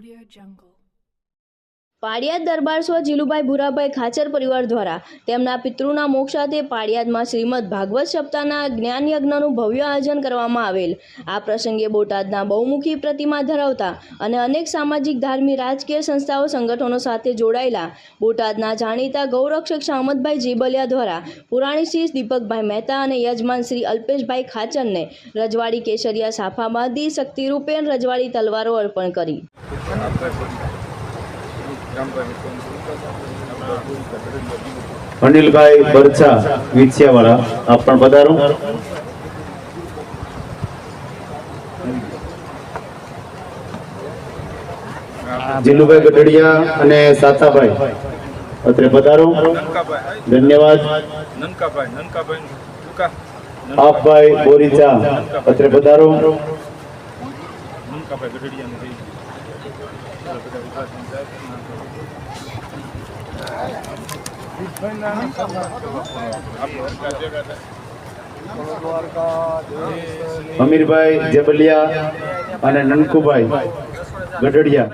Audio Jungle. પાડિયાદ દરબાર સ્વ જીલુભાઈ ભૂરાભાઈ ખાચર પરિવાર દ્વારા તેમના પિતૃના મોક્ષાર્થે પાડિયાદમાં શ્રીમદ ભાગવત સપ્તાહના જ્ઞાન યજ્ઞનું ભવ્ય આયોજન કરવામાં આવેલ આ પ્રસંગે બોટાદના બહુમુખી પ્રતિમા ધરાવતા અને અનેક સામાજિક, ધાર્મિક, રાજકીય સંસ્થાઓ, સંગઠનો સાથે જોડાયેલા બોટાદના જાણીતા ગૌરક્ષક શામતભાઈ જીબલિયા દ્વારા પુરાણી શ્રી દીપકભાઈ મહેતા અને યજમાન શ્રી અલ્પેશભાઈ ખાચરને રજવાડી કેસરિયા સાફાબાદી બાંધી રજવાડી તલવારો અર્પણ કરી અનિલભાઈ બરછા વિછિયાવાળા આપ પણ પધારો. જીલુભાઈ ગઢડિયા અને સાતાભાઈ. અત્રે પધારો. ધન્યવાદ. નનકાભાઈ નનકાભાઈ આપભાઈ બોરીચા, અત્રે પધારો. નનકાભાઈ ગઢડિયાને અમીરભાઈ જેબલિયા અને નનકુભાઈ ગઢડિયા.